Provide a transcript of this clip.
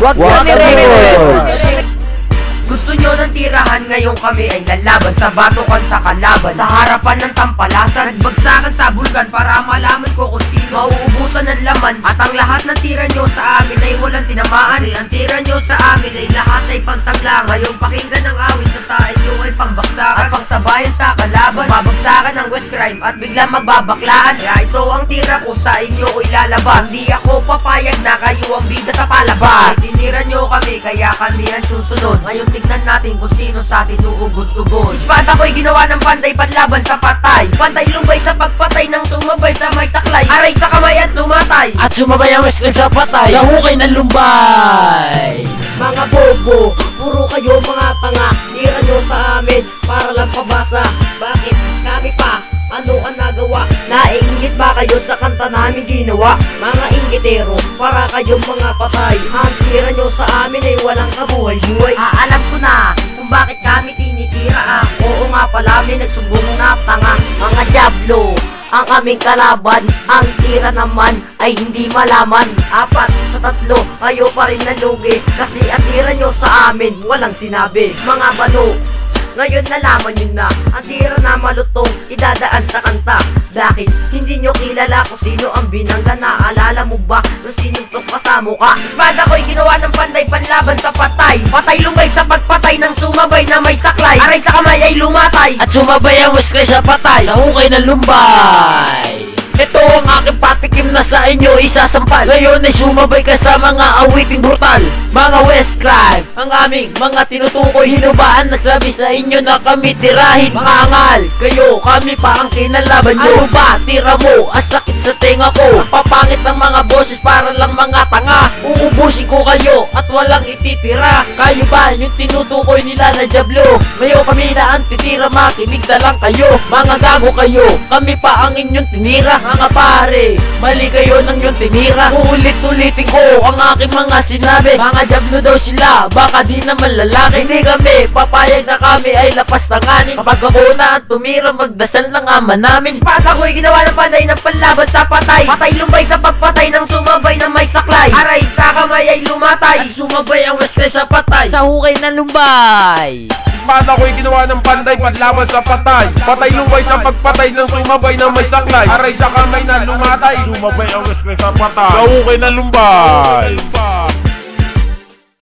Wag kami rewards. Gusto nyo ng tirahan ngayon kami ay lalaban Sa batukan sa kalaban. Sa harapan ng tampalasan Nagbagsakan sa bulkan para malaman ko kung sino Mauubusan ng laman. At ang lahat ng tira nyo sa amin ay walang tinamaan. Ang tira nyo sa amin ay lahat ay pansagla Ngayong pakinggan ng awit sa sa inyo kalaban Babagsakan ng west crime at biglang magbabaklaan. Kaya ito ang tira ko sa inyo ko ilalabas Hindi ako papayag na kayo ang bida sa palabas. Sinira nyo kami kaya kami ang susunod. Ngayon tignan natin kung sino sa atin uugod-ugod Espada ko'y ginawa ng panday panlaban sa patay. Pantay lumbay sa pagpatay ng sumabay sa may saklay. Aray sa kamay at tumatay At sumabay ang wrestling sa patay. Sa hukay ng lumbay. Mga bobo, puro kayo mga tanga. Tira nyo sa amin para lang pabasa kayo sa kanta namin ginawa? Mga inggitero, para kayong mga patay. Ang tira nyo sa amin ay walang kabuhay-buhay. Ah, alam ko na kung bakit kami tinitira. Ah. Oo nga pala may nagsumbong na tanga. Mga Diablo, ang aming kalaban. Ang tira naman ay hindi malaman. Apat sa tatlo, kayo pa rin nalugi. Kasi ang tira nyo sa amin, walang sinabi. Mga balo, ngayon nalaman nyo na Ang tira na malutong, idadaan sa kanta. Dahil hindi nyo kilala kung sino ang binangga? Naalala mo ba kung sinong to kasamo ka? Espada ko'y ginawa ng panday panlaban sa patay. Patay lumbay sa pagpatay ng sumabay na may saklay. Aray sa kamay ay lumatay. At sumabay ang wrestling sa patay. Sa hukay ng lumbay. Ito ang aking patikim na sa inyo isasampal. Ngayon ay sumabay ka sa mga awiting brutal Mga West Crime. Ang aming mga tinutukoy hinubaan Nagsabi sa inyo na kami tirahin Mga angal. Kayo kami pa ang kinalaban nyo. Ano ba? Tira mo Ang sakit sa tenga ko. Ang papangit ng mga boses para lang mga tanga. Uubusin ko kayo at walang ititira. Kayo ba yung tinutukoy nila na Diablo Ngayon kami na ang titira makinig na lang kayo. Mga gago kayo Kami pa ang inyong tinira. Mga pare Mali kayo ng yung tinira. Uulit-ulitin ko ang aking mga sinabi. Mga jablo daw sila Baka di naman lalaki. Hindi kami Papayag na kami ay lapas tanganin Kapag ako na ang tumira Magdasal ng ama namin. Espada ko'y ginawa ng panday ng panlaban sa patay. Patay lumbay sa pagpatay ng sumabay na may saklay. Aray sa kamay ay lumatay. At sumabay ang wrestler sa patay. Sa hukay ng lumbay. Espada ko'y ginawa ng panday panlaban sa patay. Patay lumbay sa pagpatay ng sumabay na may saklay. Aray sa kamay na lumatay. Sumabay ang wrestler sa patay. Sa hukay na lumbay